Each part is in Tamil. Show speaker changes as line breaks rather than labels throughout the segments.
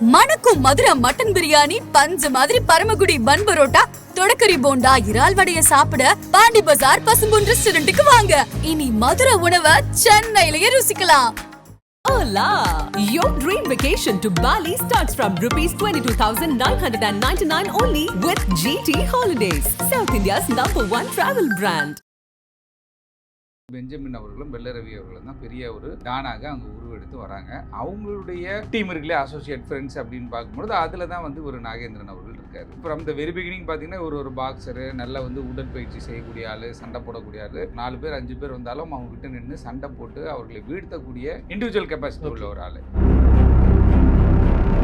மணக்கும் மதுரை மட்டன் பிரியாணி பஞ்சு மாதிரி பரமக்குடி பன் பரோட்டா தொடக்கரி போண்டா இறால் வடைய சாப்பிட பாண்டி பஜார் பசும்பொன் ரெஸ்டாரண்ட்டுக்கு வாங்க இனி மதுரை உணவை சென்னையிலேயே ருசிக்கலாம்
Hola! Your dream vacation to Bali starts from rupees 22,999 only with GT Holidays, South India's number one travel brand.
Benjamin அவர்களும் வெள்ளரவி அவர்களும் தான் பெரிய ஒரு டானாக அங்கே உருவெடுத்து வராங்க. அவங்களுடைய டீம் இருக்குல்ல அசோசியேட் ஃப்ரெண்ட்ஸ் அப்படின்னு பார்க்கும்பொழுது அதில் தான் வந்து ஒரு நாகேந்திரன் அவர்கள் இருக்காரு. ஃப்ரம் த வெரி பிகினிங் பார்த்தீங்கன்னா ஒரு ஒரு பாக்ஸரு நல்ல வந்து உடற்பயிற்சி செய்யக்கூடிய ஆள் சண்டை போடக்கூடிய ஆள். நாலு பேர் அஞ்சு பேர் வந்தாலும் அவங்க கிட்ட நின்று சண்டை போட்டு அவர்களை வீழ்த்தக்கூடிய இண்டிவிஜுவல் கெப்பாசிட்டி உள்ள ஒரு ஆள்.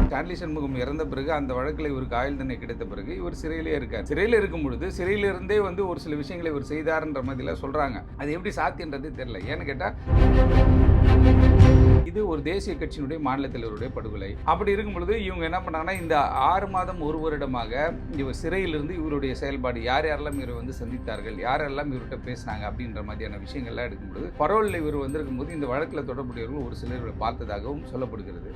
ஸ்டான்லி சண்முகம் இறந்த பிறகு அந்த வழக்கில் இவருக்கு ஆயுள் தண்டனை கிடைத்த பிறகு இவர் சிறையிலே இருக்கார். சிறையில் இருக்கும் பொழுது சிறையிலிருந்தே வந்து ஒரு சில விஷயங்களை இவர் செய்தார்ன்ற மாதிரிலாம் சொல்றாங்க. அது எப்படி சாத்தியன்றதே தெரியல. ஏன்னு கேட்டா இது ஒரு தேசிய கட்சியினுடைய மாநில தலைவருடைய படுகொலை. அப்படி இருக்கும் பொழுது இவங்க என்ன பண்ணாங்கன்னா இந்த ஆறு மாதம் ஒரு வருடமாக இவர் சிறையிலிருந்து இவருடைய செயல்பாடு யார் யாரெல்லாம் இவரை வந்து சந்தித்தார்கள் யாரெல்லாம் இவர்கிட்ட பேசினாங்க அப்படின்ற மாதிரியான விஷயங்கள்லாம் எடுக்கும்பொழுது பரோலில் இவர் வந்திருக்கும் போது இந்த வழக்கில் தொடர்புடையவர்கள் ஒரு சிலர் பார்த்ததாகவும் சொல்லப்படுகிறது.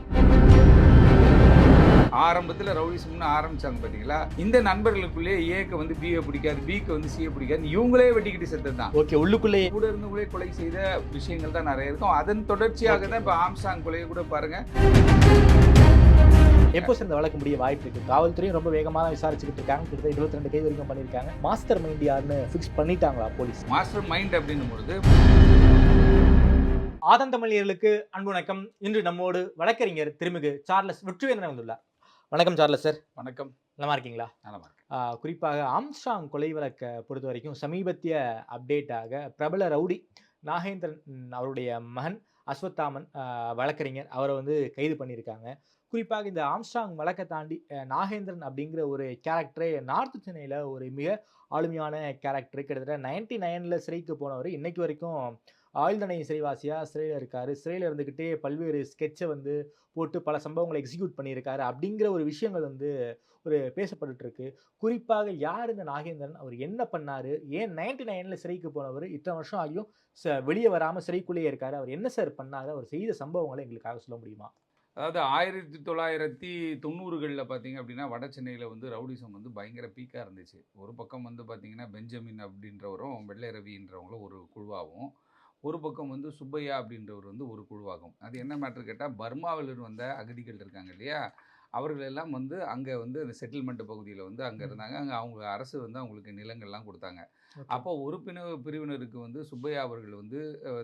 ஆரம்பத்தில் ரவுடிசம்னு ஆரம்பிச்சாங்க பார்த்தீங்களா இந்த நண்பர்களுக்குள்ளேயே ஏக்கு வந்து பிஏ பிடிக்காது பிக்கு வந்து சிஏ பிடிக்காது இவங்களே வெட்டிக்கிட்டு செத்தது தான்
ஓகே உள்ளுக்குள்ளேயே.
கூட இருந்தவங்களே கொலை செய்த விஷயங்கள் தான் நிறைய இருக்கும். அதன் தொடர்ச்சியாக தான் இப்போ ஆம்சாங் கொலையை கூட பாருங்க.
எப்போ சார் இந்த வழக்கு முடிய வாய்ப்பு இருக்கு? காவல்துறையும் ரொம்ப வேகமாக விசாரிச்சுக்கிட்டு இருக்காங்க. கிட்டத்தட்ட இருபத்தி ரெண்டு கைது வரைக்கும் பண்ணியிருக்காங்க. மாஸ்டர் மைண்ட் யாருன்னு ஃபிக்ஸ் பண்ணிட்டாங்களா போலீஸ்?
மாஸ்டர் மைண்ட் அப்படின்னும் பொழுது
ஆதந்தமிழியர்களுக்கு அன்பு வணக்கம். இன்று நம்மோடு வழக்கறிஞர் திருமிகு சார்லஸ் வெற்றிவேந்தன் வந்துள்ளார் வணக்கம் சார்லஸ் சார்.
வணக்கம்.
நலமா இருக்கீங்களா?
நலமா இருக்கு
ஆஹ் குறிப்பாக ஆம்ஸ்டாங் கொலை வழக்கை பொறுத்த வரைக்கும் சமீபத்திய அப்டேட்டாக பிரபல ரவுடி நாகேந்திரன் அவருடைய மகன் அஸ்வத்தாமன் வழக்கறிஞர் அவரை வந்து கைது பண்ணியிருக்காங்க. குறிப்பாக இந்த ஆம்ஸ்டாங் வழக்கை தாண்டி நாகேந்திரன் அப்படிங்கிற ஒரு கேரக்டரே நார்த் சென்னையில் ஒரு மிக ஆளுமையான கேரக்டர் கிட்டத்தட்ட நைன்டி நைனில் சிறைக்கு போனவர். இன்னைக்கு வரைக்கும் ஆயுள்தனை சிறைவாசியாக சிறையில் இருக்கார். சிறையில் இருந்துக்கிட்டே பல்வேறு ஸ்கெட்சை வந்து போட்டு பல சம்பவங்களை எக்ஸிக்யூட் பண்ணியிருக்காரு. அப்படிங்கிற ஒரு விஷயங்கள் வந்து ஒரு பேசப்பட்டுட்டு குறிப்பாக யார் இந்த நாகேந்திரன்? அவர் என்ன பண்ணார்? ஏன் நைன்டி நைனில் சிறைக்கு போனவர்? இத்தனை வருஷம் ஆகியும் ச- வெளியே வராமல் சிறைக்குள்ளேயே இருக்காரு. அவர் என்ன சார் பண்ணாரு? அவர் செய்த சம்பவங்களை எங்களுக்காக சொல்ல முடியுமா?
அதாவது ஆயிரத்தி தொள்ளாயிரத்தி தொண்ணூறுகளில் பார்த்தீங்க அப்படின்னா வட சென்னையில் வந்து ரவுடிசம் வந்து பயங்கர பீக்காக இருந்துச்சு. ஒரு பக்கம் வந்து பார்த்தீங்கன்னா பெஞ்சமின் அப்படின்றவரும் வெள்ளை ரவின்றவங்களும் ஒரு குழுவாகவும் ஒரு பக்கம் வந்து சுப்பையா அப்படின்றவர் வந்து ஒரு குழுவாகும். அது என்ன மேட்ரு கேட்டால் பர்மாவிலிருந்து வந்த அகதிகள் இருக்காங்க இல்லையா? அவர்கள் எல்லாம் வந்து அங்கே வந்து அந்த செட்டில்மெண்ட் பகுதியில் வந்து அங்கே. இருந்தாங்க. அங்கே அவங்க அரசு வந்து அவங்களுக்கு நிலங்கள்லாம் கொடுத்தாங்க. அப்போ ஒரு பிரிவு பிரிவினருக்கு வந்து சுப்பையா அவர்கள் வந்து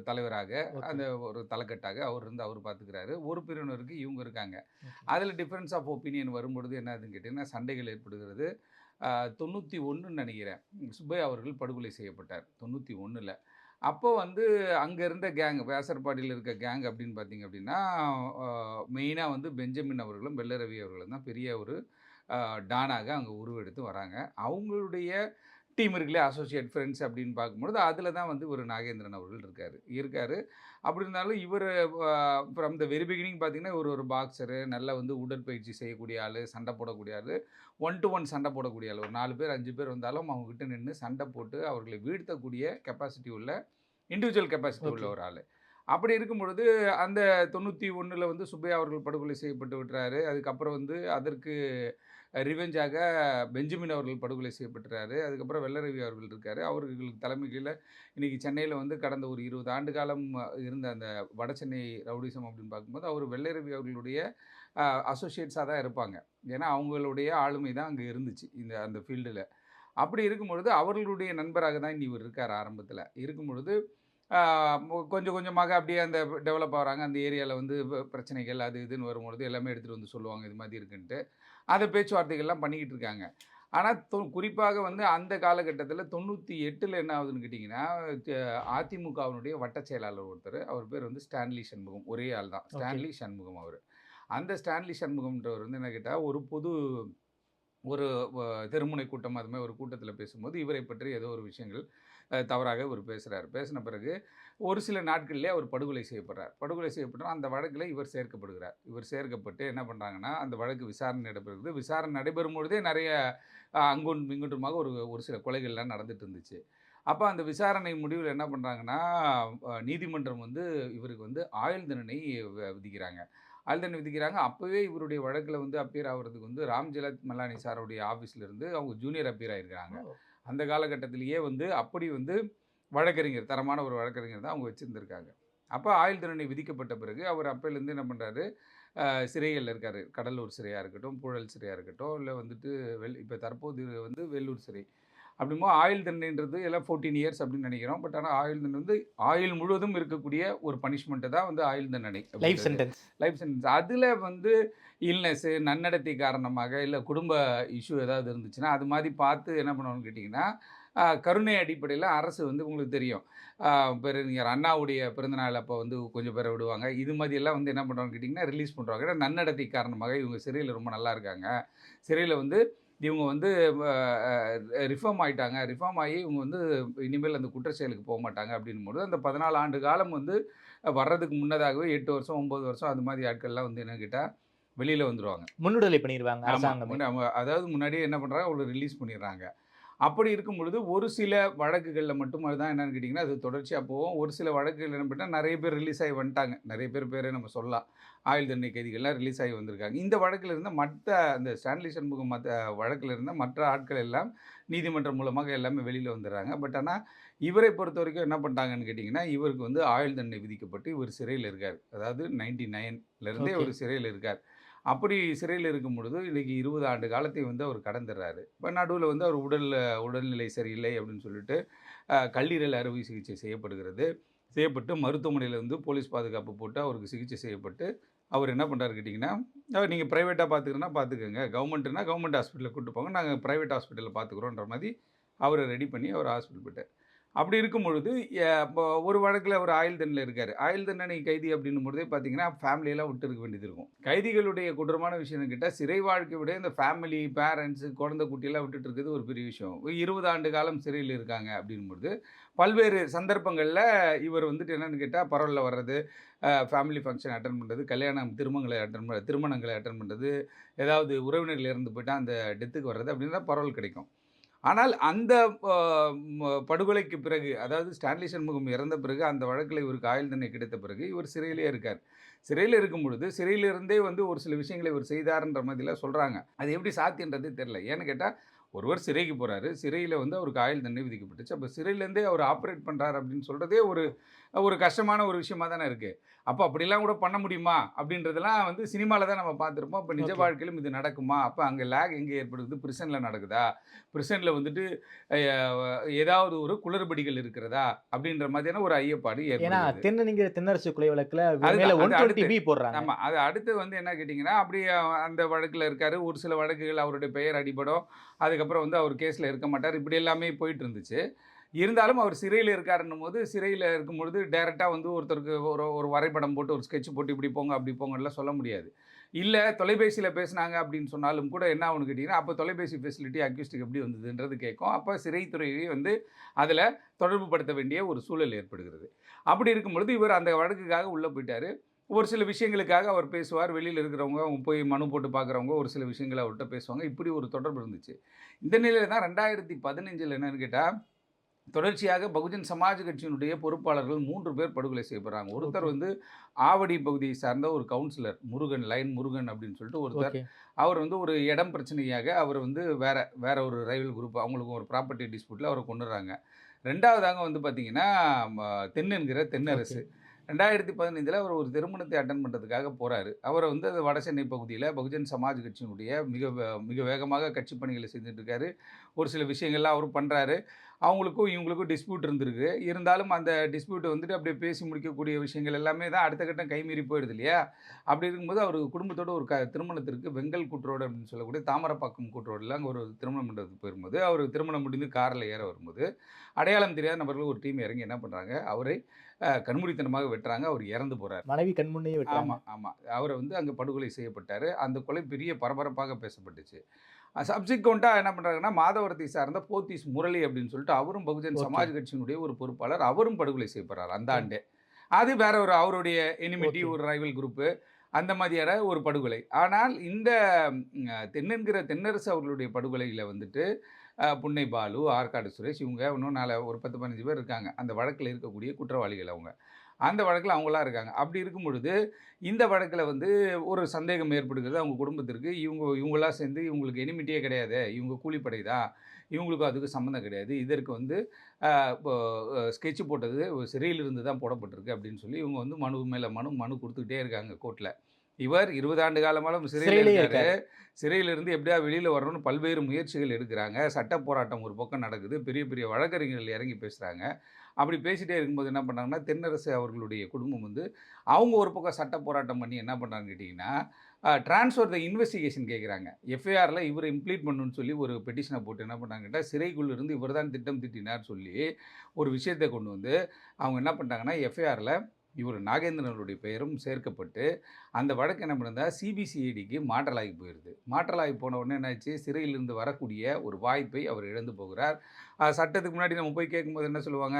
தலைவராக. அந்த ஒரு தலைக்கட்டாக அவர் இருந்து அவர் பார்த்துக்கிறாரு ஒரு பிரிவினருக்கு இவங்க இருக்காங்க. அதில் டிஃப்ரென்ஸ் ஆஃப் ஒப்பீனியன் வரும்பொழுது என்னதுன்னு கேட்டிங்கன்னா சண்டைகள் ஏற்படுகிறது. தொண்ணூற்றி ஒன்றுன்னு நினைக்கிறேன். சுப்பையா அவர்கள் படுகொலை செய்யப்பட்டார் தொண்ணூற்றி ஒன்றில் அப்போ வந்து அங்கே இருந்த கேங் வேசர்பாடியில் இருக்க கேங் அப்படின்னு பார்த்தீங்க அப்படின்னா மெயினாக வந்து பெஞ்சமின் அவர்களும் வெள்ளரவி அவர்களும் தான் பெரிய ஒரு டானாக அங்கே உருவெடுத்து வராங்க. அவங்களுடைய டீம் இருக்குல்ல அசோசியேட் ஃப்ரெண்ட்ஸ் அப்படின்னு பார்க்கும்பொழுது அதில் தான் வந்து ஒரு நாகேந்திரன் அவர்கள் இருக்கார். இருக்கார். அப்படி இருந்தாலும் இவர் ஃப்ரம் த வெரி பிகினிங் பார்த்தீங்கன்னா ஒரு ஒரு பாக்ஸரு நல்ல வந்து உடற்பயிற்சி செய்யக்கூடிய ஆள் சண்டை போடக்கூடிய ஆள் ஒன் டு ஒன் சண்டை போடக்கூடிய ஆள். ஒரு நாலு பேர் அஞ்சு பேர் வந்தாலும் அவங்க கிட்ட நின்று சண்டை போட்டு அவர்களை வீழ்த்தக்கூடிய கெப்பாசிட்டி உள்ள இண்டிவிஜுவல் கெப்பாசிட்டி உள்ள. ஒரு ஆள். அப்படி இருக்கும் பொழுது அந்த தொண்ணூற்றி ஒன்றில் வந்து சுப்பையா அவர்கள் படுகொலை செய்யப்பட்டு விட்டுறாரு. அதுக்கப்புறம் வந்து அதற்கு ரிவெஞ்சாக பெஞ்சமின் அவர்கள் படுகொலை செய்யப்பட்டுறாரு. அதுக்கப்புறம் வெள்ளரவி அவர்கள் இருக்கார். அவர்களுக்கு தலைமை கீழே இன்றைக்கி சென்னையில் வந்து கடந்த ஒரு இருபது ஆண்டு காலம் இருந்த அந்த வட சென்னை ரவுடிசம் அப்படின்னு பார்க்கும்போது அவர் வெள்ளரவி அவர்களுடைய அசோசியேட்ஸாக தான் இருப்பாங்க. ஏன்னா அவங்களுடைய ஆளுமை தான் அங்கே இருந்துச்சு இந்த அந்த ஃபீல்டில் அப்படி இருக்கும் பொழுது அவர்களுடைய நண்பராக தான் இனி இவர் இருக்கார் ஆரம்பத்தில். இருக்கும் பொழுது கொஞ்சம் கொஞ்சமாக அப்படியே அந்த டெவலப் ஆகிறாங்க. அந்த ஏரியாவில் வந்து பிரச்சனைகள் அது இதுன்னு வரும்பொழுது எல்லாமே எடுத்துகிட்டு வந்து சொல்லுவாங்க இது மாதிரி இருக்குன்ட்டு. அந்த பேச்சுவார்த்தைகள்லாம் பண்ணிக்கிட்டு இருக்காங்க. ஆனால் தொ குறிப்பாக வந்து அந்த காலகட்டத்தில் தொண்ணூற்றி எட்டில் என்ன ஆகுதுன்னு கேட்டிங்கன்னா அதிமுகவினுடைய வட்டச் செயலாளர் ஒருத்தர் அவர் பேர் வந்து ஸ்டான்லி சண்முகம். ஒரே ஆள் தான். ஸ்டான்லி சண்முகம் அவர். அந்த ஸ்டான்லி சண்முகம்ன்றவர் வந்து என்ன கேட்டால் ஒரு பொது ஒரு தெருமுனை கூட்டம் அது மாதிரி ஒரு கூட்டத்தில் பேசும்போது இவரை பற்றி ஏதோ ஒரு விஷயங்கள் தவறாக இவர் பேசுகிறார் பேசின பிறகு ஒரு சில நாட்கள்லேயே அவர் படுகொலை செய்யப்படுறார். படுகொலை செய்யப்பட்டால் அந்த வழக்கில் இவர் சேர்க்கப்படுகிறார். இவர் சேர்க்கப்பட்டு என்ன பண்ணுறாங்கன்னா அந்த வழக்கு விசாரணை நடைபெறுகிறது. விசாரணை நடைபெறும் பொழுதே நிறைய அஹ், அங்கொன்றும் இங்கொன்றுமாக ஒரு ஒரு சில கொலைகள்லாம் நடந்துட்டு இருந்துச்சு அப்போ அந்த விசாரணை முடிவில் என்ன பண்ணுறாங்கன்னா நீதிமன்றம் வந்து இவருக்கு வந்து ஆயுள் தண்டனை விதிக்கிறாங்க. ஆயுள் தண்டனை விதிக்கிறாங்க. அப்போவே இவருடைய வழக்கில் வந்து அப்பியர் ஆகிறதுக்கு வந்து ராம் ஜெலத் மல்லானி சாருடைய ஆஃபீஸ்ல இருந்து அவங்க ஜூனியர் அப்பியர் ஆயிருக்கிறாங்க. அந்த காலகட்டத்திலேயே வந்து அப்படி வந்து வழக்கறிஞர் தரமான ஒரு வழக்கறிஞர் தான் அவங்க வச்சுருந்துருக்காங்க. அப்போ ஆயுள் தண்டனை விதிக்கப்பட்ட பிறகு அவர் அப்போலேருந்து என்ன பண்ணுறாரு சிறைகளில் இருக்கார். கடலூர் சிறையாக இருக்கட்டும் புழல் சிறையாக இருக்கட்டும் இல்லை வந்துட்டு வெள் இப்போ தற்போது வந்து வெள்ளூர் சிறை. அப்படிமோ ஆயுள் தண்டனைன்றது எல்லாம் ஃபோர்டீன் இயர்ஸ் அப்படின்னு நினைக்கிறோம். பட் ஆனால் ஆயுள் தண்டனை வந்து ஆயுள் முழுவதும் இருக்கக்கூடிய ஒரு பனிஷ்மெண்ட்டு தான் வந்து ஆயுள் தண்டனை
லைஃப் சென்டென்ஸ்
லைஃப் சென்டென்ஸ் அதில் வந்து இல்னஸ்ஸு நன்னடத்தை காரணமாக இல்லை குடும்ப இஷ்யூ ஏதாவது இருந்துச்சுன்னா அது மாதிரி பார்த்து என்ன பண்ணுவோம்னு கேட்டிங்கன்னா கருணை அடிப்படையில் அரசு வந்து உங்களுக்கு தெரியும். பெருஞர் அண்ணாவுடைய பிறந்தநாள் அப்போ வந்து கொஞ்சம் பேரை விடுவாங்க. இது மாதிரி எல்லாம் வந்து என்ன பண்ணுவாங்கன்னு கேட்டிங்கன்னா ரிலீஸ் பண்ணுறாங்க ஏன்னா நன்னடத்தை காரணமாக இவங்க சிறையில் ரொம்ப நல்லா இருக்காங்க. சிறையில் வந்து இவங்க வந்து ரிஃபார்ம் ஆயிட்டாங்க. ரிஃபார்ம் ஆகி இவங்க வந்து இனிமேல் அந்த குற்ற செயலுக்கு போக மாட்டாங்க அப்படின்னும் போது அந்த பதினாலு ஆண்டு காலம் வந்து வர்றதுக்கு முன்னதாகவே எட்டு வருஷம் ஒம்பது வருஷம் அது மாதிரி ஆட்கள்லாம் வந்து என்ன கேட்டால் வெளியில் வந்துடுவாங்க
முன்னுடலை பண்ணிடுவாங்க
அதாவது முன்னாடியே என்ன பண்ணுறாங்க அவங்களை ரிலீஸ் பண்ணிடுறாங்க. அப்படி இருக்கும் பொழுது ஒரு சில வழக்குகளில் மட்டும் அதுதான் என்னன்னு கேட்டிங்கன்னா அது தொடர்ச்சியாக போகும். ஒரு சில வழக்குகள் என்ன பண்ணால் நிறைய பேர் ரிலீஸ் ஆகி வந்துட்டாங்க. நிறைய பேர் பேரை நம்ம சொல்லலாம். ஆயுள் தண்டனை கைதிகள்லாம் ரிலீஸ் ஆகி வந்திருக்காங்க. இந்த வழக்கில் இருந்த மற்ற அந்த ஸ்டான்லி சண்முகம் மற்ற வழக்கில் இருந்த மற்ற ஆட்கள் எல்லாம் நீதிமன்றம் மூலமாக எல்லாமே வெளியில் வந்துடுறாங்க. பட் ஆனால் இவரை பொறுத்த வரைக்கும் என்ன பண்ணிட்டாங்கன்னு கேட்டிங்கன்னா இவருக்கு வந்து ஆயுள் தண்டனை விதிக்கப்பட்டு இவர் சிறையில் இருக்கார். அதாவது நைன்டி நைன்லேருந்தே. அவர் சிறையில் இருக்கார். அப்படி சிறையில் இருக்கும் பொழுது இன்றைக்கி இருபது ஆண்டு காலத்தை வந்து அவர் கடந்துடுறாரு இப்போ நடுவில் வந்து அவர் உடல் உடல்நிலை சரியில்லை அப்படின்னு சொல்லிட்டு கல்லீரல் அறுவை சிகிச்சை செய்யப்படுகிறது. செய்யப்பட்டு மருத்துவமனையில் வந்து போலீஸ் பாதுகாப்பு போட்டு அவருக்கு சிகிச்சை செய்யப்பட்டு அவர் என்ன பண்ணுறாரு கேட்டிங்கன்னா அவர் நீங்கள் ப்ரைவேட்டாக பார்த்துக்கிறேன்னா பார்த்துக்கோங்க கவர்மெண்ட்னா கவர்மெண்ட் ஹாஸ்பிட்டலில் கூட்டு போங்க. நாங்கள் ப்ரைவேட் ஹாஸ்பிட்டலில் பார்த்துக்குறோன்ற மாதிரி அவரை ரெடி பண்ணி அவர் ஹாஸ்பிட்டல் போயிட்டார். அப்படி இருக்கும் பொழுது ஒரு வழக்கில் அவர் ஆயுள் தண்டனை இருக்கார். ஆயுள் தண்டனை கைதி அப்படின்னும் பொழுதே பார்த்தீங்கன்னா ஃபேமிலியெல்லாம் விட்டு இருக்க வேண்டியது இருக்கும். கைதிகளுடைய குற்றமான விஷயம் கேட்டால் சிறை வாழ்க்கை விட இந்த ஃபேமிலி பேரண்ட்ஸு குழந்தை குட்டியெல்லாம் விட்டுட்டு இருக்கிறது ஒரு பெரிய விஷயம். இருபது ஆண்டு காலம் சிறையில் இருக்காங்க அப்படின்னும் பொழுது பல்வேறு சந்தர்ப்பங்களில் இவர் வந்துட்டு என்னென்னு கேட்டால் பரவலில் வர்றது ஃபேமிலி ஃபங்க்ஷன் அட்டன் பண்ணுறது கல்யாணம் திருமணங்களை அட்டன் பண்ண திருமணங்களை அட்டன் பண்ணுறது ஏதாவது உறவினர்கள் இறந்து போயிட்டால் அந்த டெத்துக்கு வர்றது அப்படின்னா பரவல் கிடைக்கும். ஆனால் அந்த படுகொலைக்கு பிறகு அதாவது ஸ்டான்லி சண்முகம் இறந்த பிறகு அந்த வழக்கில் இவருக்கு ஆயுள் தண்டனை கிடைத்த பிறகு இவர் சிறையிலே இருக்கார். சிறையில் இருக்கும் பொழுது சிறையிலிருந்தே வந்து ஒரு சில விஷயங்களை இவர் செய்தார்ன்ற மாதிரிலாம் சொல்கிறாங்க அது எப்படி சாத்தியன்றதே தெரில ஏன்னு கேட்டால் ஒருவர் சிறைக்கு போகிறாரு சிறையில் வந்து அவருக்கு ஆயுள் தண்டனை விதிக்கப்பட்டுச்சு. அப்போ சிறையிலேருந்தே அவர் ஆப்ரேட் பண்ணுறாரு அப்படின்னு சொல்கிறதே ஒரு ஒரு கஷ்டமான ஒரு விஷயமா தானே இருக்குது அப்போ அப்படிலாம் கூட பண்ண முடியுமா? அப்படின்றதெல்லாம் வந்து சினிமாவில் தான் நம்ம பார்த்துருப்போம். அப்போ நிஜ. வாழ்க்கையிலும் இது நடக்குமா? அப்போ அங்கே லேக் எங்கே ஏற்படுது? பிரிசனில் நடக்குதா? பிரிசனில் வந்துட்டு ஏதாவது ஒரு குளறுபடிகள் இருக்கிறதா? அப்படின்ற மாதிரியான ஒரு ஐயப்பாடு
ஏன்னா தென்னணிங்கிற தென்னரசு கொலை வழக்குல. பி போடுறாங்க.
ஆமாம் அது அடுத்து வந்து என்ன கேட்டிங்கன்னா அப்படி அந்த வழக்கில் இருக்கார். ஒரு சில வழக்குகள் அவருடைய பெயர் அடிபடும். அதுக்கப்புறம் வந்து அவர் கேஸில் இருக்க மாட்டார். இப்படி எல்லாமே போயிட்டு இருந்துச்சு. இருந்தாலும் அவர் சிறையில் இருக்காருன்னும் போது சிறையில் இருக்கும்பொழுது டைரெக்டாக வந்து ஒருத்தருக்கு ஒரு ஒரு வரைபடம் போட்டு ஒரு ஸ்கெட்ச் போட்டு இப்படி போங்க அப்படி போங்கலாம் சொல்ல முடியாது. இல்லை தொலைபேசியில் பேசுனாங்க அப்படின்னு சொன்னாலும் கூட என்ன ஆகும்னு கேட்டிங்கன்னா அப்போ தொலைபேசி ஃபெசிலிட்டி அக்யூஸ்டிக் எப்படி வந்ததுன்றது கேட்கும். அப்போ சிறைத்துறையை வந்து அதில் தொடர்பு படுத்த வேண்டிய ஒரு சூழல் ஏற்படுகிறது. அப்படி இருக்கும் பொழுது இவர் அந்த வழக்குக்காக உள்ளே போயிட்டார். ஒரு சில விஷயங்களுக்காக அவர் பேசுவார். வெளியில் இருக்கிறவங்க அவங்க போய் மனு போட்டு பார்க்குறவங்க ஒரு சில விஷயங்களை அவர்கிட்ட பேசுவாங்க. இப்படி ஒரு தொடர்பு இருந்துச்சு. இந்த நிலையில் தான் ரெண்டாயிரத்தி பதினஞ்சில் என்னென்னு கேட்டால் தொடர்ச்சியாக பகுஜன் சமாஜ் கட்சியினுடைய பொறுப்பாளர்கள் மூன்று பேர் படுகொலை செய்யப்படுறாங்க. ஒருத்தர். வந்து ஆவடி பகுதியை சார்ந்த ஒரு கவுன்சிலர் முருகன் லைன் முருகன் அப்படின்னு சொல்லிட்டு ஒருத்தர். அவர் வந்து ஒரு இடம் பிரச்சனையாக அவர் வந்து வேற வேற ஒரு ரைவல் குரூப் அவங்களுக்கு ஒரு ப்ராப்பர்ட்டி டிஸ்பியூட்டில் அவரை கொண்டுறாங்க ரெண்டாவதாக வந்து பார்த்தீங்கன்னா ம- தென்னென்கிற தென்னரசு ரெண்டாயிரத்தி பதினைந்தில் அவர் ஒரு திருமணத்தை அட்டன் பண்ணுறதுக்காக போகிறாரு அவரை வந்து அது வட சென்னை பகுதியில் பகுஜன் சமாஜ் கட்சியினுடைய மிக மிக வேகமாக கட்சி பணிகளை செஞ்சுட்டு இருக்காரு. ஒரு சில விஷயங்கள்லாம் அவர் பண்ணுறாரு அவங்களுக்கும் இவங்களுக்கும் டிஸ்பியூட் இருந்திருக்கு. இருந்தாலும் அந்த டிஸ்பியூட்டை வந்துட்டு அப்படியே பேசி முடிக்கக்கூடிய விஷயங்கள் எல்லாமே தான் அடுத்த கட்டம் கைமீறி போயிடுது இல்லையா? அப்படி இருக்கும்போது அவர் குடும்பத்தோட ஒரு க திருமணத்திற்கு வெங்கல் கூட்டுரோடு அப்படின்னு சொல்லக்கூடிய தாமரப்பாக்கம் கூட்டுரோடில் அங்கே ஒரு திருமணம் பண்ணுறதுக்கு போயிரும்போது அவர் திருமணம் முடிந்து காரில் ஏற வரும்போது அடையாளம் தெரியாத நபர்கள் ஒரு டீம் இறங்கி என்ன பண்ணுறாங்க அவரை கண்மூடித்தனமாக வெட்டுறாங்க. அவர் இறந்து போகிறார்
மனைவி கண்முன்னே விட்டாங்க
ஆமாம் ஆமாம் அவரை வந்து அங்கே படுகொலை செய்யப்பட்டார். அந்த கொலை பெரிய பரபரப்பாக பேசப்பட்டுச்சு. சப்சிக்வெண்ட்டாக என்ன பண்ணுறாங்கன்னா மாதவரத்தை சார்ந்த போத்தீஸ் முரளி அப்படின்னு சொல்லிட்டு அவரும் பகுஜன். சமாஜ் கட்சியினுடைய ஒரு பொறுப்பாளர். அவரும் படுகொலை செய்யப்படுறார். அந்த ஆண்டே. அது வேற ஒரு அவருடைய எனிமிட்டி. ஒரு ரைவல் குரூப்பு அந்த மாதிரியான ஒரு படுகொலை. ஆனால் இந்த தென்னென்கிற தென்னரசு அவர்களுடைய படுகொலையில் வந்துட்டு புன்னை பாலு ஆற்காடு சுரேஷ் இவங்க இன்னும் நாலு ஒரு பத்து பதினஞ்சு பேர் இருக்காங்க. அந்த வழக்கில் இருக்கக்கூடிய குற்றவாளிகள் அவங்க. அந்த வழக்கில் அவங்களாம் இருக்காங்க. அப்படி இருக்கும் பொழுது இந்த வழக்கில் வந்து ஒரு சந்தேகம் ஏற்படுகிறது. அவங்க குடும்பத்திற்கு இவங்க இவங்களாம் சேர்ந்து இவங்களுக்கு எனிமிட்டியே கிடையாது இவங்க கூலிப்படை தான் இவங்களுக்கும் அதுக்கு சம்மந்தம் கிடையாது. இதற்கு வந்து ஸ்கெட்ச் போட்டது சிறையிலிருந்து தான் போடப்பட்டிருக்கு அப்படின்னு சொல்லி இவங்க வந்து மனு மேலே மனு மனு கொடுத்துக்கிட்டே இருக்காங்க கோர்ட்டில் இவர் இருபது ஆண்டு காலமாலும் சிறையில் இருக்காரு. சிறையிலிருந்து எப்படியா வெளியில் வரணும்னு பல்வேறு முயற்சிகள் எடுக்கிறாங்க. சட்ட போராட்டம் ஒரு பக்கம் நடக்குது. பெரிய பெரிய வழக்கறிஞர்கள் இறங்கி பேசுகிறாங்க அப்படி பேசிகிட்டே இருக்கும்போது என்ன பண்ணாங்கன்னா தென்னரசு அவர்களுடைய குடும்பம் வந்து அவங்க ஒரு பக்கம் சட்ட போராட்டம் பண்ணி என்ன பண்ணுறாங்கன்னு கேட்டிங்கன்னா ட்ரான்ஸ்ஃபர் த இன்வெஸ்டிகேஷன் கேட்குறாங்க எஃப்ஐஆரில் இவர் இம்ப்ளீட் பண்ணணும்னு சொல்லி ஒரு பெட்டிஷனை போட்டு என்ன பண்ணாங்க கேட்டால் சிறைக்குள்ள இருந்து இவர் தான் திட்டம் திட்டினார் சொல்லி ஒரு விஷயத்தை கொண்டு வந்து அவங்க என்ன பண்ணிட்டாங்கன்னா எஃப்ஐஆரில் இவர் நாகேந்திரனுடைய பெயரும் சேர்க்கப்பட்டு அந்த வழக்கு என்ன பண்ணுறதா சிபிசிஐடிக்கு மாற்றலாகி போயிடுது மாற்றலாகி போன உடனே என்னாச்சு? சிறையிலிருந்து வரக்கூடிய ஒரு வாய்ப்பை அவர் இழந்து போகிறார். சட்டத்துக்கு முன்னாடி நம்ம போய் கேட்கும்போது என்ன சொல்லுவாங்க?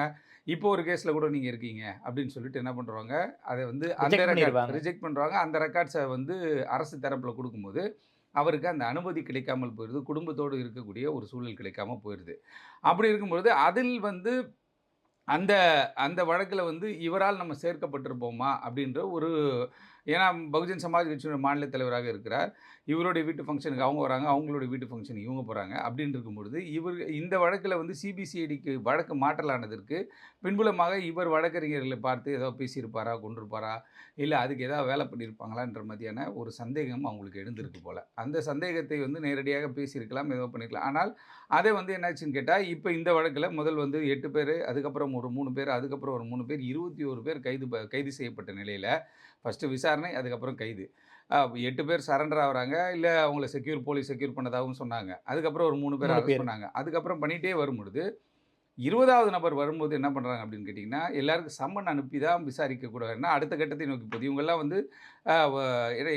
இப்போ ஒரு கேஸில் கூட நீங்கள் இருக்கீங்க அப்படின்னு சொல்லிட்டு என்ன பண்ணுறாங்க அதை வந்து அந்த ரெக்கார்ட். ரிஜெக்ட் பண்ணுறாங்க அந்த ரெக்கார்ட்ஸை வந்து அரசு தரப்பில் கொடுக்கும்போது அவருக்கு அந்த அனுமதி கிடைக்காமல் போயிடுது குடும்பத்தோடு இருக்கக்கூடிய ஒரு சூழல் கிடைக்காம போயிடுது அப்படி இருக்கும்பொழுது அதில் வந்து அந்த அந்த வழக்கில் வந்து இவரால் நம்ம சேர்க்கப்பட்டிருப்போமா அப்படின்ற ஒரு ஏன்னா பகுஜன் சமாஜ் கட்சியோட மாநில தலைவராக இருக்கிறார். இவருடைய வீட்டு ஃபங்க்ஷனுக்கு அவங்க வராங்க அவங்களுடைய வீட்டு ஃபங்க்ஷனுக்கு இவங்க போகிறாங்க அப்படின்னு இருக்கும்பொழுது இவர் இந்த வழக்கில் வந்து சிபிசிஐடிக்கு வழக்கு மாற்றலானதற்கு பின்புலமாக இவர் வழக்கறிஞர்களை பார்த்து ஏதோ பேசியிருப்பாரா கொண்டிருப்பாரா இல்லை அதுக்கு ஏதாவது வேலை பண்ணியிருப்பாங்களான்ற மாதிரியான ஒரு சந்தேகம் அவங்களுக்கு எழுந்திருக்கு போல். அந்த சந்தேகத்தை வந்து நேரடியாக பேசியிருக்கலாம் ஏதோ பண்ணிருக்கலாம் ஆனால் அதை வந்து என்னாச்சுன்னு கேட்டால் இப்போ இந்த வழக்கில் முதல் வந்து எட்டு பேர் அதுக்கப்புறம் ஒரு மூணு பேர் அதுக்கப்புறம் ஒரு மூணு பேர் இருபத்தி ஒரு பேர் கைது ப- கைது செய்யப்பட்ட நிலையில் ஃபஸ்ட்டு விசாரணை அதுக்கப்புறம் கைது. எட்டு பேர் சரண்டர் ஆகுறாங்க இல்லை அவங்கள செக்யூர் போலீஸ் செக்யூர் பண்ணதாகவும் சொன்னாங்க. அதுக்கப்புறம் ஒரு மூணு பேர் அரெஸ்ட். பண்ணாங்க. அதுக்கப்புறம் பண்ணிகிட்டே வரும்பொழுது இருபதாவது நபர் வரும்போது என்ன பண்ணுறாங்க அப்படின்னு கேட்டிங்கன்னா எல்லாருக்கும் சம்மன் அனுப்பி தான் விசாரிக்கக்கூடாதுன்னா அடுத்த கட்டத்தை நோக்கி போகுது இவங்கெல்லாம் வந்து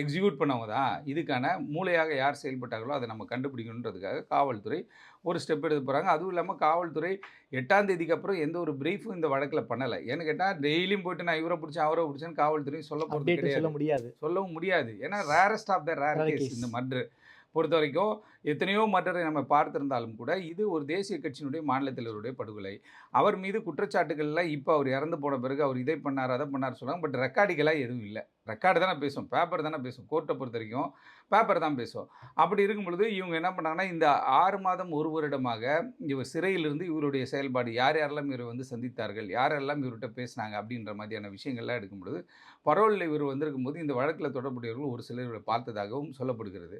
எக்ஸிக்யூட் பண்ணவங்க தான். இதுக்கான மூளையாக யார் செயல்பட்டாங்களோ அதை நம்ம கண்டுபிடிக்கணுன்றதுக்காக காவல்துறை ஒரு ஸ்டெப் எடுத்து போகிறாங்க அதுவும் இல்லாமல் காவல்துறை எட்டாம் தேதிக்கு அப்புறம் எந்த ஒரு பிரீஃபும் இந்த வழக்கில் பண்ணலை. ஏன்னு கேட்டால் டெய்லியும் போயிட்டு நான் இவரை பிடிச்சேன் அவரை பிடிச்சேன்னு காவல்துறை சொல்ல போகிறது கிடையாது.
சொல்ல முடியாது.
சொல்லவும் முடியாது. ஏன்னா rarest of the rare
Rare
case. இந்த மர்டர் பொறுத்த வரைக்கும் எத்தனையோ மர்டரை நம்ம பார்த்திருந்தாலும் கூட இது ஒரு தேசிய கட்சியினுடைய மாநில தலைவருடைய படுகொலை. அவர் மீது குற்றச்சாட்டுகள்லாம் இப்போ அவர் இறந்து போன பிறகு அவர் இதை பண்ணார் அதை பண்ணார் சொல்லுவாங்க. பட் ரெக்கார்டுகளாக எதுவும் இல்லை. ரெக்கார்டு தானே பேசும். பேப்பர் தானே பேசும். கோர்ட்டை பொறுத்த வரைக்கும் பேப்பர் தான் பேசும். அப்படி இருக்கும் பொழுது இவங்க என்ன பண்ணாங்கன்னா இந்த ஆறு மாதம் ஒரு வருடமாக இவர் சிறையிலிருந்து இவருடைய செயல்பாடு யார் யாரெல்லாம் இவரை வந்து சந்தித்தார்கள் யாரெல்லாம் இவர்கிட்ட பேசினாங்க அப்படின்ற மாதிரியான விஷயங்கள்லாம் எடுக்கும் பொழுது பரோலில் இவர் வந்திருக்கும் போது இந்த வழக்கில் தொடர்புடையவர்கள் ஒரு சிலர் இவரை பார்த்ததாகவும் சொல்லப்படுகிறது.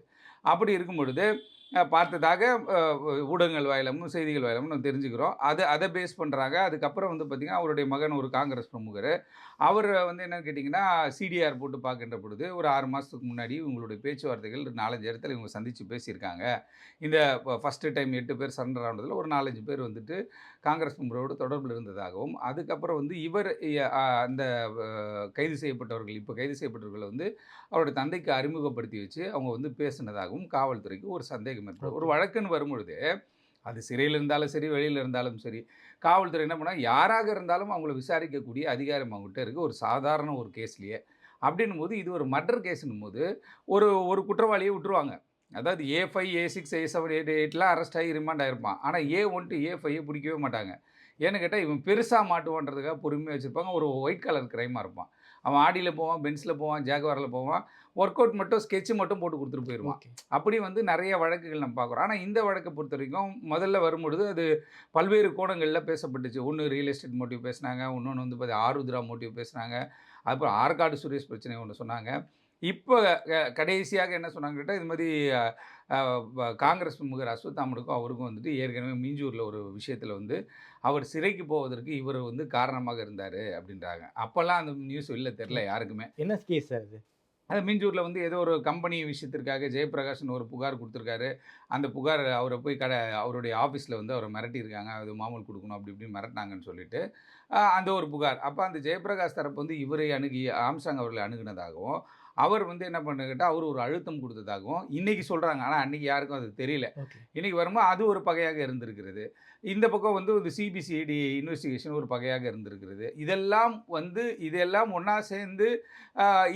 அப்படி இருக்கும் பொழுது பார்த்ததாக ஊடகங்கள் வாயிலமும் செய்திகள் வாயிலமும் நம்ம தெரிஞ்சுக்கிறோம். அது அதை பேஸ் பண்ணுறாங்க அதுக்கப்புறம் வந்து பார்த்திங்கன்னா அவருடைய மகன் ஒரு காங்கிரஸ் பிரமுகர். அவர் வந்து என்னென்னு கேட்டிங்கன்னா சிடிஆர் போட்டு பார்க்கின்ற பொழுது ஒரு ஆறு மாதத்துக்கு முன்னாடி இவங்களுடைய பேச்சுவார்த்தைகள் நாலஞ்சு இடத்துல இவங்க சந்தித்து பேசியிருக்காங்க. இந்த ஃபஸ்ட்டு டைம் எட்டு பேர் சரண்டர் ஆனதில் ஒரு நாலஞ்சு பேர் வந்துட்டு காங்கிரஸ் மெம்பரோடு தொடர்பில் இருந்ததாகவும் அதுக்கப்புறம் வந்து இவர் அந்த கைது செய்யப்பட்டவர்கள் இப்போ கைது செய்யப்பட்டவர்களை வந்து அவருடைய தந்தைக்கு அறிமுகப்படுத்தி வச்சு அவங்க வந்து பேசினதாகவும் காவல்துறைக்கு ஒரு சந்தேகம் ஏற்படும். ஒரு வழக்குன்னு வரும்பொழுது அது சிறையில் இருந்தாலும் சரி வெளியில் இருந்தாலும் சரி காவல்துறை என்ன பண்ணால் யாராக இருந்தாலும் அவங்கள விசாரிக்கக்கூடிய அதிகாரம் அவங்ககிட்ட இருக்குது ஒரு சாதாரண ஒரு கேஸ்லேயே. அப்படின்னும் போது இது ஒரு மர்டர் கேஸ்னும் போது ஒரு ஒரு குற்றவாளியை விட்டுருவாங்க. அதாவது A five A six A seven eight எயிட்லாம் arrest ஆகி ரிமாண்ட் ஆகிருப்பான் ஆனால் A one two A five பிடிக்கவே மாட்டாங்க. ஏன்னு கேட்டால் இவன் பெருசாக மாட்டுவான்றதுக்காக பொறுமையாக வச்சுருப்பாங்க. ஒரு ஒயிட் கலர் க்ரைமாக இருப்பான். அவன் ஆடியில் போவான் பென்ஸில் போவான் ஜாகுவாரில் போவான். ஒர்க் அவுட் மட்டும் ஸ்கெட்ச் மட்டும் போட்டு கொடுத்துட்டு போயிடுவான் அப்படி வந்து நிறைய வழக்குகள் நம்ம பார்க்குறோம். ஆனால் இந்த வழக்கை பொறுத்த வரைக்கும் முதல்ல வரும்பொழுது அது பல்வேறு கோணங்களில் பேசப்பட்டுச்சு. ஒன்று ரியல் எஸ்டேட் மோட்டிவ் பேசுனாங்க இன்னொன்று வந்து பார்த்து ஆருத்ரா மோட்டிவ் பேசுனாங்க. அப்புறம் ஆற்காடு சுரேஷ் பிரச்சனை ஒன்று சொன்னாங்க. இப்போ க- கடைசியாக என்ன சொன்னாங்க கேட்டால் இது மாதிரி காங்கிரஸ் பிரமுகர் அஸ்வத்தாமனுக்கும் அவருக்கும் வந்துட்டு ஏற்கனவே மீஞ்சூரில் ஒரு விஷயத்தில் வந்து அவர் சிறைக்கு போவதற்கு இவர் வந்து காரணமாக இருந்தார் அப்படின்றாங்க. அப்போல்லாம் அந்த நியூஸ் வெளில தெரில யாருக்குமே.
என்ன கேஸ் சார் இது?
அது மீஞ்சூரில் வந்து ஏதோ ஒரு கம்பெனி விஷயத்திற்காக ஜெயபிரகாஷ்னு ஒரு புகார் கொடுத்துருக்காரு. அந்த புகார் அவரை போய் கடை அவருடைய ஆஃபீஸில் வந்து அவரை மிரட்டியிருக்காங்க. அது மாமூல் கொடுக்கணும் அப்படி இப்படி மிரட்டினாங்கன்னு சொல்லிட்டு அந்த ஒரு புகார். அப்போ அந்த ஜெயபிரகாஷ் தரப்பு வந்து இவரை அணுகி ஆம்சாங் அவர்களை அணுகுனதாகவும் அவர் வந்து என்ன பண்ணுகிட்ட அவர் ஒரு அழுத்தம் கொடுத்ததாகவும் இன்னைக்கு சொல்கிறாங்க ஆனால் அன்னைக்கு யாருக்கும் அது தெரியல.
ஓகே.
இன்னைக்கு வரும்போது அது ஒரு பகையாக இருந்திருக்கிறது. இந்த பக்கம் வந்து ஒரு சிபிசிஐடி இன்வெஸ்டிகேஷன் ஒரு பகையாக இருந்திருக்கிறது. இதெல்லாம் வந்து இதெல்லாம் ஒன்றா சேர்ந்து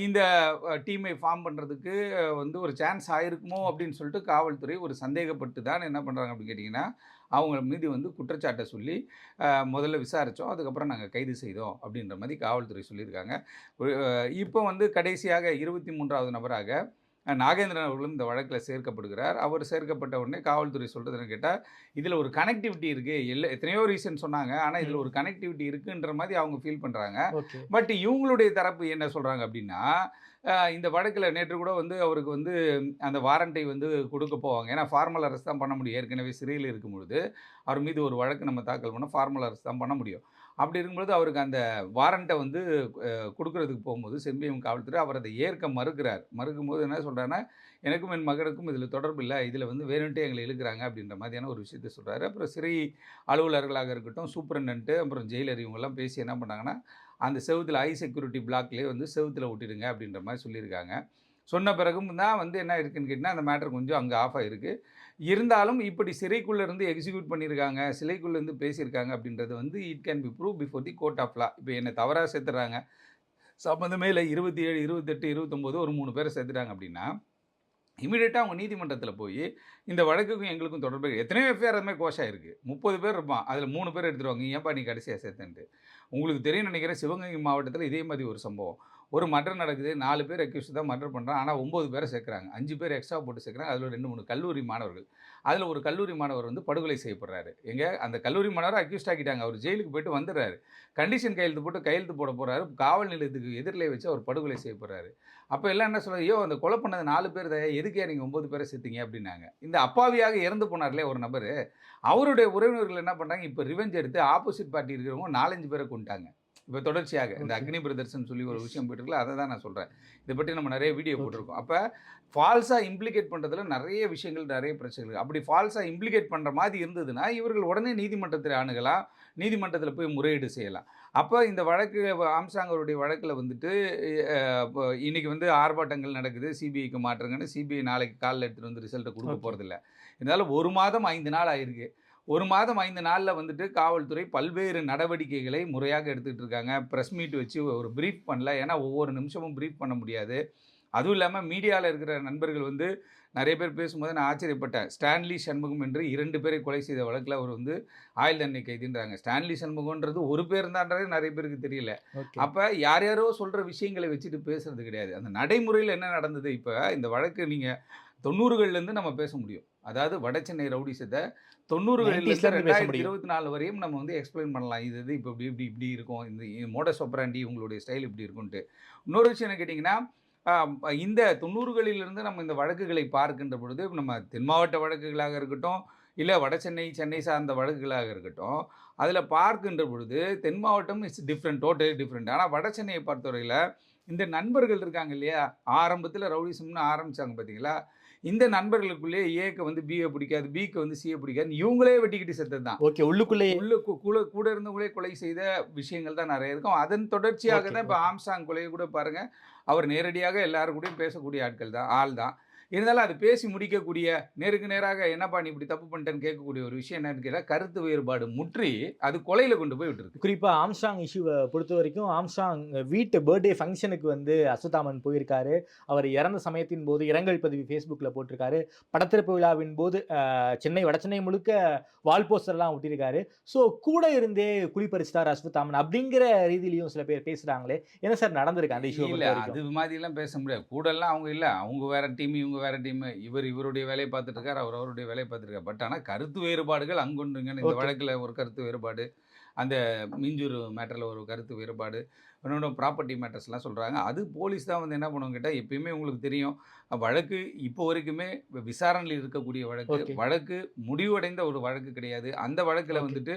இந்த டீமை ஃபார்ம் பண்ணுறதுக்கு வந்து ஒரு சான்ஸ் ஆயிருக்குமோ அப்படின்னு சொல்லிட்டு காவல்துறை ஒரு சந்தேகப்பட்டு தான் என்ன பண்ணுறாங்க அப்படின்னு கேட்டிங்கன்னா அவங்க மீது வந்து குற்றச்சாட்டை சொல்லி முதல்ல விசாரித்தோம் அதுக்கப்புறம் நாங்கள் கைது செய்தோம் அப்படின்ற மாதிரி காவல்துறை சொல்லியிருக்காங்க. இப்போ வந்து கடைசியாக இருபத்தி மூன்றாவது நபராக நாகேந்திரன் அவர்களும் இந்த வழக்கில் சேர்க்கப்படுகிறார். அவர் சேர்க்கப்பட்ட உடனே காவல்துறை சொல்கிறதுன்னு கேட்டால் இதில் ஒரு கனெக்டிவிட்டி இருக்குது எல்லா எத்தனையோ ரீசன் சொன்னாங்க. ஆனால் இதில் ஒரு கனெக்டிவிட்டி இருக்குன்ற மாதிரி அவங்க ஃபீல் பண்ணுறாங்க பட் இவங்களுடைய தரப்பு என்ன சொல்கிறாங்க அப்படின்னா இந்த வழக்கில் நேற்று கூட வந்து அவருக்கு வந்து அந்த வாரண்டை வந்து கொடுக்க போவாங்க. ஏன்னா ஃபார்மல் அரெஸ்ட் தான் பண்ண முடியும். ஏற்கனவே சிறையில் இருக்கும் பொழுது அவர் மீது ஒரு வழக்கு நம்ம தாக்கல் பண்ணால் ஃபார்மல் அரெஸ்ட் தான் பண்ண முடியும். அப்படி இருக்கும்பொழுது அவருக்கு அந்த வாரண்ட்டை வந்து கொடுக்குறதுக்கு கொடுக்கறதுக்கு போகும்போது செம்பியம் காவல்துறை அவர் அதை ஏற்க மறுக்கிறார். மறுக்கும்போது என்ன சொல்கிறாருன்னா எனக்கும் என் மகனுக்கும் இதில் தொடர்பு இல்லை. இதில் வந்து வேணுன்ட்டே எங்களை இழுக்கிறாங்க. அப்படின்ற மாதிரியான ஒரு விஷயத்த சொல்கிறாரு அப்புறம் சிறை அலுவலர்களாக இருக்கட்டும் சூப்பரண்ட்டு அப்புறம் ஜெயிலர் இவங்கெல்லாம் பேசி என்ன பண்ணாங்கன்னா அந்த செவத்தில் ஐ செக்யூரிட்டி பிளாக்லேயே வந்து செவத்தில் ஒட்டிடுங்க. அப்படின்ற மாதிரி சொல்லியிருக்காங்க. சொன்ன பிறகும் தான் வந்து என்ன இருக்குன்னு கேட்டிங்கன்னா அந்த மேட்டர் கொஞ்சம் அங்கே ஆஃப் ஆகிருக்கு இருந்தாலும் இப்படி சிறைக்குள்ளேருந்து எக்ஸிக்யூட் பண்ணியிருக்காங்க சிலைக்குள்ளேருந்து பேசியிருக்காங்க அப்படின்றது வந்து it can be prove before the court of law இப்போ என்னை தவறாக சேர்த்துறாங்க. சம்மந்தமே இல்லை இருபத்தி ஏழு இருபத்தெட்டு இருபத்தொம்போது ஒரு மூணு பேரை சேர்த்துட்டாங்க அப்படின்னா இமீடியட்டாக அவங்க நீதிமன்றத்தில் போய் இந்த வழக்குக்கும் எங்களுக்கும் தொடர்பு எத்தனையோ எஃப்ஐஆர் அதுமாதிரி கோஷா இருக்குது முப்பது பேர் இருப்பான். அதில் மூணு பேர் எடுத்துருவாங்க. ஏன்பா நீ கடைசியாக சேர்த்துன்ட்டு? உங்களுக்கு தெரியும் நினைக்கிறேன் சிவகங்கை மாவட்டத்தில் இதே மாதிரி ஒரு சம்பவம். ஒரு மர்டர் நடக்குது நாலு பேர் அக்யூஸ் தான் மர்டர் பண்ணுறான் ஆனால் ஒம்பது பேரை சேர்க்குறாங்க. அஞ்சு பேர் எக்ஸ்ட்ரா போட்டு சேர்க்குறாங்க. அதில் ரெண்டு மூணு கல்லூரி மாணவர்கள். அதில் ஒரு கல்லூரி மாணவர் வந்து படுகொலை செய்யப்படுறாரு. எங்கே? அந்த கல்லூரி மாணவர் அக்யூஸ்ட் ஆக்கிட்டாங்க. அவர் ஜெயிலுக்கு போயிட்டு வந்துடுறாரு. கண்டிஷன் கையெழுத்து போட்டு கையெழுத்து போட போகிறாரு காவல் நிலையத்துக்கு எதிரிலே வச்சு அவர் படுகொலை செய்யப்படுறாரு. அப்போ எல்லாம் என்ன சொல்றாரு ஐயோ அந்த கொலை பண்ணது நாலு பேர் தயா. எதுக்கே நீங்கள் ஒம்பது பேரை சேர்த்தீங்க? அப்படின்னாங்க. இந்த அப்பாவியாக இறந்து போனார்லே ஒரு நபர். அவருடைய உறவினர்கள் என்ன பண்ணுறாங்க இப்போ ரிவெஞ்ச் எடுத்து ஆப்போசிட் பார்ட்டி இருக்கிறவங்க நாலஞ்சு பேரை கொண்டுட்டாங்க இப்போ தொடர்ச்சியாக இந்த. அக்னி பிரதர்சன் சொல்லி ஒரு விஷயம் போயிட்டு இருக்குல்ல அதை தான் நான் சொல்கிறேன் இதை பற்றி நம்ம நிறைய வீடியோ போட்டிருக்கோம். அப்போ ஃபால்ஸாக இம்ப்ளிகேட் பண்ணுறதுல நிறைய விஷயங்கள் நிறைய பிரச்சனைகள். அப்படி ஃபால்ஸாக இம்ப்ளிகேட் பண்ணுற மாதிரி இருந்ததுன்னா இவர்கள் உடனே நீதிமன்றத்தில் அணுகலாம் நீதிமன்றத்தில் போய் முறையீடு செய்யலாம். அப்போ இந்த வழக்கு ஆம்சாங் அவருடைய வழக்கில் வந்துட்டு இன்னைக்கு வந்து ஆர்ப்பாட்டங்கள் நடக்குது. சிபிஐக்கு மாற்றுங்கன்னு சிபிஐ நாளைக்கு காலைல எடுத்துகிட்டு வந்து ரிசல்ட்டை கொடுக்க. போகிறதில்ல இருந்தாலும் ஒரு மாதம் ஐந்து நாள் ஆயிருக்கு. ஒரு மாதம் ஐந்து நாளில் வந்துட்டு காவல்துறை பல்வேறு நடவடிக்கைகளை முறையாக எடுத்துக்கிட்டு இருக்காங்க ப்ரெஸ் மீட் வச்சு ஒரு ப்ரீஃப் பண்ணல. ஏன்னா ஒவ்வொரு நிமிஷமும் ப்ரீஃப் பண்ண முடியாது. அதுவும் இல்லாமல் மீடியாவில் இருக்கிற நண்பர்கள் வந்து நிறைய பேர் பேசும்போது நான் ஆச்சரியப்பட்டேன். ஸ்டான்லி சண்முகம் என்று இரண்டு பேரை கொலை செய்த வழக்கில் அவர் வந்து ஆயுள் தண்டனை கைதுன்றாங்க. ஸ்டான்லி சண்முகன்றது ஒரு பேர் தான்றது நிறைய பேருக்கு தெரியல. அப்போ யார் யாரோ சொல்கிற விஷயங்களை வச்சுட்டு பேசுறது கிடையாது. அந்த நடைமுறையில் என்ன நடந்தது? இப்போ இந்த வழக்கு நீங்கள் தொண்ணூறுகள்லேருந்து நம்ம பேச முடியும். அதாவது வடசென்னை ரவுடிசத்தை
90s ல
தொண்ணூறுகளிலிருந்து
இருந்து பேச
ரெண்டாயிரத்தி
முடியும்.
இருபத்தி நாலு வரையும் நம்ம வந்து எக்ஸ்பிளைன் பண்ணலாம். இது இது இப்போ இப்படி இப்படி இப்படி இருக்கும். இந்த மோடஸ் ஒப்ராண்டி உங்களுடைய ஸ்டைல் இப்படி இருக்கும்ட்டு இன்னொரு விஷயம் என்ன கேட்டிங்கன்னா இந்த தொண்ணூறுகளிலிருந்து நம்ம இந்த வழக்குகளை பார்க்கின்ற பொழுது நம்ம தென் மாவட்ட வழக்குகளாக இருக்கட்டும் இல்லை வடசென்னை சென்னை சார்ந்த வழக்குகளாக இருக்கட்டும் அதில் பார்க்கின்ற பொழுது தென் மாவட்டம் இட்ஸ் டிஃப்ரெண்ட் டோட்டலி டிஃப்ரெண்ட் ஆனால் வடசென்னையை பொறுத்தவரையில் இந்த நண்பர்கள் இருக்காங்க இல்லையா? ஆரம்பத்தில் ரவுடிசம்னு ஆரம்பிச்சாங்க பார்த்தீங்களா இந்த நண்பர்களுக்குள்ளேயே ஏக்கு வந்து பிஏ பிடிக்காது பிக்கு வந்து சிஏ பிடிக்காது. இவங்களே வெட்டிக்கிட்டு செத்தது தான்.
ஓகே உள்ளுக்குள்ளேயே.
உள்ள கூட கூட இருந்தவங்களே கொலை செய்த விஷயங்கள் தான் நிறைய இருக்கும். அதன் தொடர்ச்சியாக தான் இப்போ. ஆம்சாங் கொலையை கூட பாருங்க. அவர் நேரடியாக எல்லாரும் கூடயும் பேசக்கூடிய ஆட்கள் தான் ஆள் தான். இருந்தாலும் அது பேசி முடிக்கக்கூடிய நேருக்கு நேராக என்னப்பா நீ இப்படி தப்பு பண்ணிட்டேன்னு கேட்கக்கூடிய ஒரு விஷயம் என்னன்னு கேட்டால் கருத்து வேறுபாடு முற்றி அது கொலையில கொண்டு போய் விட்டுருக்கு
குறிப்பா ஆம்ஸ்டாங் இஷ்யூவை பொறுத்த வரைக்கும் ஆம்ஸ்டாங் வீட்டு பர்த்டே ஃபங்க்ஷனுக்கு வந்து அசுதாமன் போயிருக்காரு. அவர் இறந்த சமயத்தின் போது இரங்கல் பதிவு ஃபேஸ்புக்கில் போட்டிருக்காரு. படத்திறப்பு விழாவின் போது சென்னை வடசென்னை முழுக்க வால் போஸ்டர்லாம் ஒட்டியிருக்காரு. ஸோ கூட இருந்தே குளிப்பறிச்சிட்டார் அஸ்வத்தாமன் அப்படிங்கிற ரீதியிலையும் சில பேர் பேசுறாங்களே. என்ன சார் நடந்திருக்கு அந்த இஷ்யூ
இல்ல அது மாதிரிலாம் பேச முடியாது. கூடலாம் அவங்க இல்ல. அவங்க வேற டீம் இவங்க வேற டீம் இவர் இவருடைய வேலையை பார்த்துட்டு இருக்காரு அவர் அவருடைய வேலையை பார்த்துட்டு இருக்காரு. பட் ஆனா கருத்து வேறுபாடுகள் அங்குண்டுங்கன்னு இந்த. வழக்குல ஒரு கருத்து வேறுபாடு. அந்த மிஞ்சூர் மேட்டரில் ஒரு கருத்து வேறுபாடு இன்னொன்று ப்ராப்பர்ட்டி மேட்டர்ஸ்லாம் சொல்கிறாங்க அது போலீஸ் தான் வந்து என்ன பண்ணுவாங்க கேட்டால் எப்பயுமே உங்களுக்கு தெரியும். வழக்கு இப்போ வரைக்குமே விசாரணையில் இருக்கக்கூடிய வழக்கு. வழக்கு முடிவடைந்த ஒரு வழக்கு கிடையாது. அந்த வழக்கில். வந்துட்டு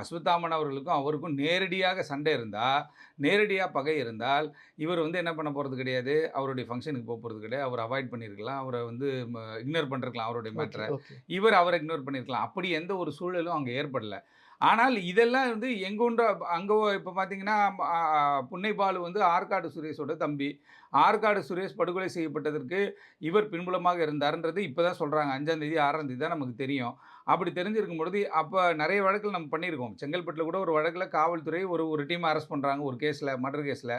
அஸ்வத்தாமன் அவர்களுக்கும் அவருக்கும் நேரடியாக சண்டை இருந்தால் நேரடியாக பகை இருந்தால் இவர் வந்து என்ன பண்ண போகிறது கிடையாது. அவருடைய ஃபங்க்ஷனுக்கு போக போகிறது கிடையாது. அவர் அவாய்ட் பண்ணியிருக்கலாம் அவரை வந்து இக்னோர் பண்ணிருக்கலாம் அவருடைய மேட்டரை இவர் அவரை இக்னோர் பண்ணியிருக்கலாம் அப்படி எந்த ஒரு சூழலும் அங்கே ஏற்படல. ஆனால் இதெல்லாம் வந்து எங்கொன்ற அங்கே இப்போ பார்த்தீங்கன்னா புன்னைபாலு வந்து ஆற்காடு சுரேஷோட தம்பி. ஆற்காடு சுரேஷ் படுகொலை செய்யப்பட்டதற்கு இவர் பின்புலமாக இருந்தாருன்றது இப்போ தான் சொல்கிறாங்க அஞ்சாம் தேதி ஆறாம் தேதி தான் நமக்கு தெரியும். அப்படி தெரிஞ்சிருக்கும் பொழுது அப்போ நிறைய வழக்கில் நம்ம பண்ணியிருக்கோம். செங்கல்பட்டில் கூட ஒரு வழக்கில் காவல்துறை ஒரு ஒரு டீம் அரெஸ்ட் பண்ணுறாங்க ஒரு கேஸில் மர்டர் கேஸில்.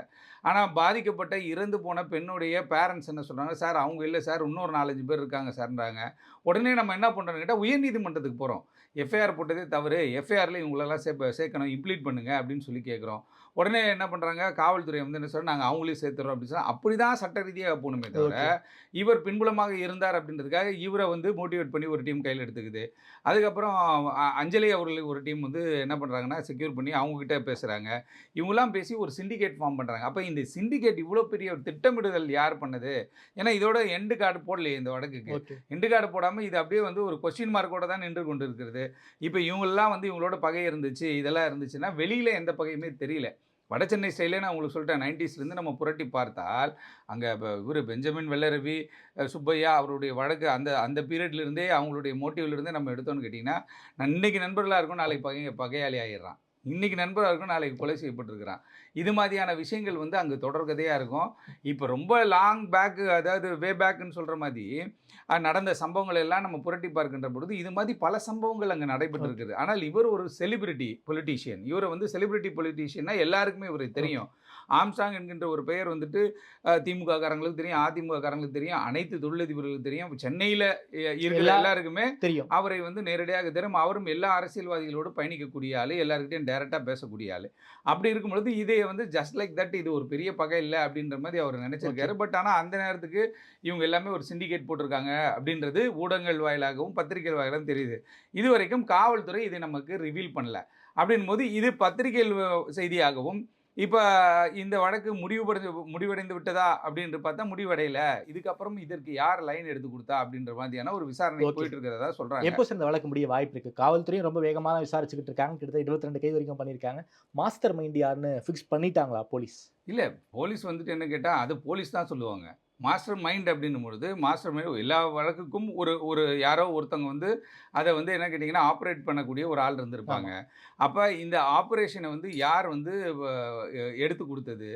ஆனால் பாதிக்கப்பட்ட இறந்து போன பெண்ணுடைய பேரண்ட்ஸ் என்ன சொல்கிறாங்க சார் அவங்க இல்லை சார் இன்னொரு நாலஞ்சு பேர் இருக்காங்க சார்ன்றாங்க. உடனே நம்ம என்ன பண்ணுறோன்னு கேட்டால் உயர்நீதிமன்றத்துக்கு போகிறோம் எஃப்ஐஆர் போட்டதே தவறு. எஃப்ஐஆரில் இவங்களெல்லாம் சே சேர்க்கணும் இம்ப்ளீட் பண்ணுங்கள் அப்படின்னு சொல்லி கேட்குறோம். உடனே என்ன பண்ணுறாங்க காவல்துறை வந்து என்ன சொல்கிறாங்க நாங்கள் அவங்களையும் சேர்த்துறோம் அப்படின்னு சொன்னால் அப்படி தான் சட்ட ரீதியாக போகணுமே தவிர இவர் பின்புலமாக இருந்தார் அப்படின்றதுக்காக இவரை வந்து மோட்டிவேட் பண்ணி ஒரு டீம் கையில் எடுத்துக்குது. அதுக்கப்புறம் அஞ்சலி அவர்களுக்கு ஒரு டீம் வந்து என்ன பண்ணுறாங்கன்னா செக்யூர் பண்ணி அவங்கக்கிட்ட பேசுகிறாங்க இவங்கெல்லாம் பேசி ஒரு சிண்டிகேட் ஃபார்ம் பண்ணுறாங்க அப்போ இந்த சிண்டிகேட் இவ்வளோ பெரிய ஒரு திட்டமிடுதல் யார் பண்ணது? ஏன்னா இதோட எண்டு கார்டு போடலையே இந்த வழக்குக்கு.
ஓகே.
எண்டு கார்டு போடாமல் இது அப்படியே வந்து ஒரு கொஸ்டின் மார்க்கோட தான் நின்று கொண்டு இருக்கிறது இப்போ இவங்கெல்லாம் வந்து இவங்களோட பகை இருந்துச்சு இதெல்லாம் இருந்துச்சுன்னா வெளியில் எந்த பகையுமே தெரியல. வட சென்னை ஸ்டைலே நான் உங்களுக்கு சொல்லிட்டேன். நைன்டிஸ்லேருந்து நம்ம புரட்டி பார்த்தால் அங்கே இவர் பெஞ்சமின் வெள்ளரவி சுப்பையா அவருடைய வழக்கு அந்த அந்த பீரியட்லேருந்தே அவங்களுடைய மோட்டிவ்லேருந்தே நம்ம எடுத்தோன்னு கேட்டிங்கன்னா நான் இன்னைக்கு நண்பர்களாக இருக்கும் நாளைக்கு பகை பகையாளி ஆயிடுறான். இன்னைக்கு நண்பராக இருக்கும் நாளைக்கு கொலை செய்யப்பட்டிருக்கிறான். இது மாதிரியான விஷயங்கள் வந்து அங்கே தொடர்கதையாக இருக்கும். இப்போ ரொம்ப லாங் பேக்கு அதாவது வே பேக்குன்னு சொல்கிற மாதிரி நடந்த சம்பவங்கள் எல்லாம் நம்ம புரட்டி பார்க்கின்ற பொழுது இது மாதிரி பல சம்பவங்கள் அங்கே நடைபெற்று இருக்குது ஆனால் இவர் ஒரு செலிபிரிட்டி பொலிட்டீஷியன் இவரை வந்து செலிபிரிட்டி பொலிட்டீஷியன்னா எல்லாருக்குமே இவரை தெரியும். ஆம்சாங் என்கின்ற ஒரு பெயர் வந்துட்டு திமுக காரங்களுக்கு தெரியும் அதிமுக காரங்களுக்கு தெரியும் அனைத்து தொழிலதிபர்களுக்கு தெரியும். சென்னையில் இருக்கிற
எல்லா-
எல்லாருக்குமே
தெரியும்.
அவரை வந்து நேரடியாக தெரியும் அவரும் எல்லா அரசியல்வாதிகளோடு பயணிக்கக்கூடிய ஆள் எல்லாருக்கிட்டையும் டைரெக்டாக பேசக்கூடிய ஆள். அப்படி இருக்கும் பொழுது இதை வந்து ஜஸ்ட் லைக் தட் இது ஒரு பெரிய பகை இல்லை அப்படின்ற மாதிரி அவர் நினைச்சிருக்காரு. பட் ஆனால் அந்த நேரத்துக்கு இவங்க எல்லாமே ஒரு சிண்டிகேட் போட்டிருக்காங்க அப்படின்றது ஊடகங்கள் வாயிலாகவும் பத்திரிகை வாயிலாகவும் தெரியுது. இது வரைக்கும் காவல்துறை இதை நமக்கு ரிவீல் பண்ணல. அப்படின் போது இது பத்திரிகை செய்தியாகவும் இப்போ இந்த வழக்கு முடிவுபடைந்து முடிவடைந்து விட்டதா அப்படின்னு பார்த்தா முடிவடையல. இதுக்கப்புறம் இதற்கு யார் லைன் எடுத்து கொடுத்தா அப்படின்ற மாதிரியான ஒரு விசாரணை. போயிட்டு இருக்கிறதா சொல்றாங்க.
எப்போ சார் இந்த வழக்கு முடிய வாய்ப்பு இருக்கு? காவல்துறையும் ரொம்ப வேகமாக விசாரிச்சுக்கிட்டு இருக்காங்க. கிட்டத்தட்ட இருபத்தி ரெண்டு கைது வரைக்கும் பண்ணியிருக்காங்க. மாஸ்டர் மைண்ட் யாருன்னு ஃபிக்ஸ் பண்ணிட்டாங்களா போலீஸ்?
இல்லை போலீஸ் வந்துட்டு என்ன கேட்டால் அது போலீஸ் தான் சொல்லுவாங்க. மாஸ்டர் மைண்ட் அப்படின்னும் பொழுது மாஸ்டர் மைண்ட் எல்லா வழக்குக்கும் ஒரு ஒரு யாரோ ஒருத்தவங்க வந்து அதை வந்து என்ன கேட்டிங்கன்னா ஆப்ரேட் பண்ணக்கூடிய ஒரு ஆள் இருந்திருப்பாங்க. அப்போ இந்த ஆப்ரேஷனை வந்து யார் வந்து எடுத்து கொடுத்தது?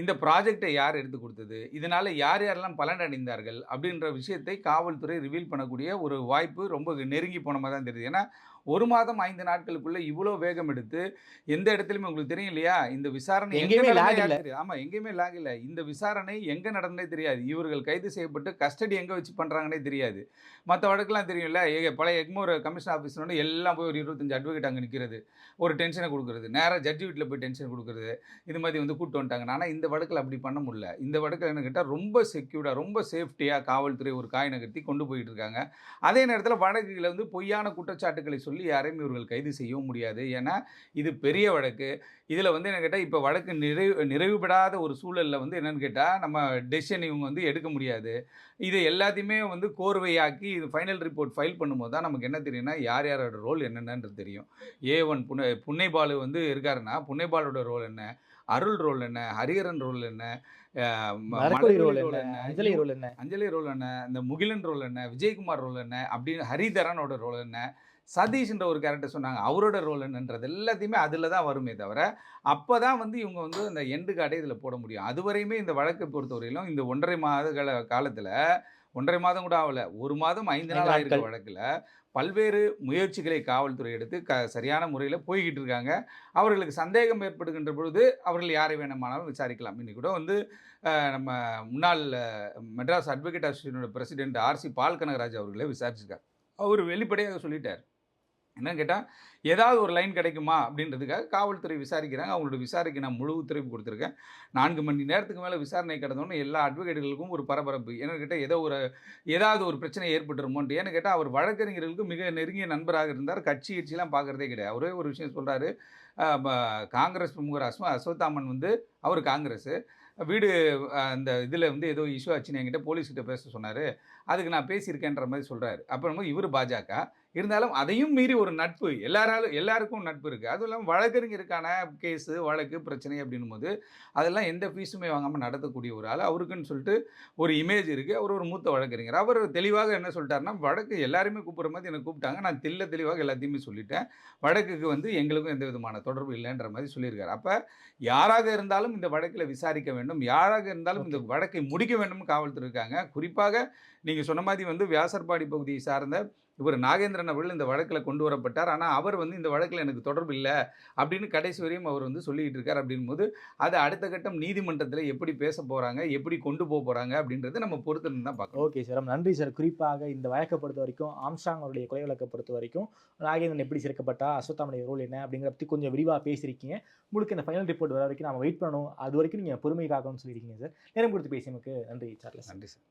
இந்த ப்ராஜெக்டை யார் எடுத்து கொடுத்தது? இதனால் யார் யாரெல்லாம் பலன் அடைந்தார்கள் அப்படின்ற விஷயத்தை காவல்துறை ரிவீல் பண்ணக்கூடிய ஒரு வாய்ப்பு ரொம்ப நெருங்கி போன மாதிரி தான் தெரியுது. ஏன்னா ஒரு மாதம் ஐந்து நாட்களுக்குள்ள இவ்வளோ வேகம் எடுத்து எந்த இடத்துலையுமே உங்களுக்கு தெரியும் இல்லையா? இந்த விசாரணை
எங்கேயுமே
எங்க
lag
நடந்ததே
இல்ல.
யாருக்கு தெரியாது. ஆமா எங்கேயுமே லாக் இல்லை. இந்த விசாரணை எங்க நடந்ததே தெரியாது. இவர்கள் கைது செய்யப்பட்டு கஸ்டடி எங்க வச்சு பண்றாங்கன்னே தெரியாது. மற்ற வழக்கெல்லாம் தெரியும்ல ஏ- பழைய எக்மோர் கமிஷன் ஆஃபீஸ்னோட எல்லாம் போய் ஒரு இருபத்தஞ்சு அட்வொகேட் அங்கே நிற்கிறது ஒரு டென்ஷனை கொடுக்குறது. நேராக ஜட்ஜி வீட்டில் போய் டென்ஷன் கொடுக்குறது. இது மாதிரி வந்து கூட்டு வந்துட்டாங்க. ஆனால் இந்த வழக்கில் அப்படி பண்ண முடியல. இந்த வழக்கில் என்ன கேட்டால் ரொம்ப செக்யூர்டாக ரொம்ப சேஃப்டியாக காவல்துறை ஒரு காய் நகர்த்தி கொண்டு போயிட்டு இருக்காங்க. அதே நேரத்தில் வழக்குகளை வந்து பொய்யான குற்றச்சாட்டுகளை சொல்லி யாரையும் இவர்கள் கைது செய்யவும் முடியாது. ஏன்னா இது பெரிய வழக்கு. இதில் வந்து என்ன கேட்டால் இப்போ வழக்கு நிறைவு நிறைவுபடாத ஒரு சூழலில் வந்து என்னன்னு கேட்டால் நம்ம டெசிஷன் இவங்க வந்து எடுக்க முடியாது. இது எல்லாத்தையுமே வந்து கோர்வையாக்கி இது ஃபைனல் ரிப்போர்ட் ஃபைல் பண்ணும்போது தான் நமக்கு என்ன தெரியும்னா யார் யாரோட ரோல் என்னென்னன்றது தெரியும். ஏ ஒன் புன்னை புன்னைபாலு வந்து இருக்காருன்னா புன்னைபாலோட ரோல் என்ன? அருள் ரோல் என்ன? ஹரிஹரன் என்ன?
அஞ்சலி ரோல் என்ன?
அஞ்சலி ரோல் என்ன? இந்த முகிலன் ரோல் என்ன? விஜயகுமார் ரோல் என்ன? அப்படின்னு ஹரிதரனோட ரோல் என்ன? சதீஷ்ன்ற ஒரு கேரக்டர் சொன்னாங்க. அவரோட ரோல் என்னன்றது எல்லாத்தையுமே அதில் தான் வருமே தவிர அப்போ தான் வந்து இவங்க வந்து அந்த எண்டு கார்டை இதில் போட முடியும். அதுவரையுமே இந்த வழக்கை பொறுத்தவரையிலும் இந்த ஒன்றரை மாத கால காலத்தில் ஒன்றரை மாதம் கூட ஆகல ஒரு மாதம் ஐந்து நாள் ஆயிருக்க. வழக்கில் பல்வேறு முயற்சிகளை காவல்துறை எடுத்து க சரியான முறையில் போய்கிட்டு இருக்காங்க. அவர்களுக்கு சந்தேகம் ஏற்படுகின்ற பொழுது அவர்கள் யாரை வேணுமானாலும் விசாரிக்கலாம். இன்னைக்கு கூட வந்து நம்ம முன்னாள் மெட்ராஸ் அட்வொகேட் அசோசியேஷனோட பிரசிடென்ட் ஆர்சி பால் கனகராஜ் அவர்களே விசாரிச்சிருக்கார். அவர் வெளிப்படையாக சொல்லிட்டார். என்னன்னு கேட்டால் ஏதாவது ஒரு லைன் கிடைக்குமா அப்படின்றதுக்காக காவல்துறை விசாரிக்கிறாங்க. அவங்களோட விசாரிக்க நான் முழு உத்தரவு கொடுத்துருக்கேன். நான்கு மணி நேரத்துக்கு மேலே விசாரணை கடந்தோன்னு எல்லா அட்வொகேட்டுகளுக்கும் ஒரு பரபரப்பு. என்னன்னு கேட்டால் ஏதோ ஒரு ஏதாவது ஒரு பிரச்சனை ஏற்பட்டுருமோன்ட்டு. ஏன்னு கேட்டால் அவர் வழக்கறிஞர்களுக்கு மிக நெருங்கிய நண்பராக இருந்தார். கட்சி கட்சியெலாம் பார்க்குறதே கிடையாது. ஒரே ஒரு விஷயம் சொல்கிறாரு காங்கிரஸ் பிரமுகர் அஸ்வ அஸ்வத்தாமன் வந்து அவர் காங்கிரஸ். வீடு அந்த இதில் வந்து ஏதோ இஷ்யூ ஆச்சுன்னு என்கிட்ட போலீஸ்கிட்ட பேச சொன்னார். அதுக்கு நான் பேசியிருக்கேன்ற மாதிரி சொல்கிறாரு அப்புறம் இவர் பாஜக. இருந்தாலும் அதையும் மீறி ஒரு நட்பு எல்லாராலும் எல்லாருக்கும் நட்பு இருக்குது அதுவும் இல்லாமல் வழக்கறிஞருக்கான கேஸு வழக்கு பிரச்சனை அப்படின்னும் போது அதெல்லாம் எந்த ஃபீஸுமே வாங்காமல் நடத்தக்கூடிய ஒரு ஆள். அவருக்குன்னு சொல்லிட்டு ஒரு இமேஜ் இருக்குது அவர் ஒரு மூத்த வழக்கறிஞர். அவர் தெளிவாக என்ன சொல்லிட்டாருன்னா வழக்கு எல்லாருமே கூப்பிட்ற மாதிரி என்னை கூப்பிட்டாங்க. நான் தெல்ல தெளிவாக எல்லாத்தையுமே சொல்லிட்டேன். வழக்குக்கு வந்து எங்களுக்கும் எந்த விதமான தொடர்பு இல்லைன்ற மாதிரி சொல்லியிருக்காரு. அப்போ யாராக இருந்தாலும் இந்த வழக்கில் விசாரிக்க வேண்டும். யாராக இருந்தாலும் இந்த வழக்கை முடிக்க வேண்டும் காவல்துறை இருக்காங்க. குறிப்பாக நீங்கள் சொன்ன மாதிரி வந்து வியாசர்பாடி பகுதியை சார்ந்த இவர் நாகேந்திரன் அவர்கள் இந்த வழக்கில் கொண்டு வரப்பட்டார். ஆனால் அவர் வந்து இந்த வழக்கில் எனக்கு தொடர்பு இல்லை அப்படின்னு கடைசி வரையும் அவர் வந்து சொல்லிக்கிட்டு இருக்கார் அப்படின் போது அது அடுத்த கட்டம் நீதிமன்றத்தில் எப்படி பேச போகிறாங்க எப்படி கொண்டு போக போகிறாங்க அப்படின்றத நம்ம பொறுத்து தான் பார்க்கணும்.
Okay sir. நன்றி சார். குறிப்பாக இந்த வழக்கை பொறுத்த வரைக்கும் ஆம்ஸ்டாங் அவருடைய கொலை வழக்கை பொறுத்த வரைக்கும் நாகேந்திரன் எப்படி சேர்க்கப்பட்டா அஸ்வத்தாமனுடைய ரோல் என்ன அப்படிங்கிற பற்றி கொஞ்சம் விரிவாக பேசியிருக்கீங்க. முழுக்க இந்த ஃபைனல் ரிப்போர்ட் வர வரைக்கும் நம்ம வெயிட் பண்ணணும். அது வரைக்கும் நீங்கள் பொறுமை காக்கணும்னு சொல்லியிருக்கீங்க சார். நேரம் கொடுத்து பேசியமைக்கு நன்றி சார்லஸ்
நன்றி சார்.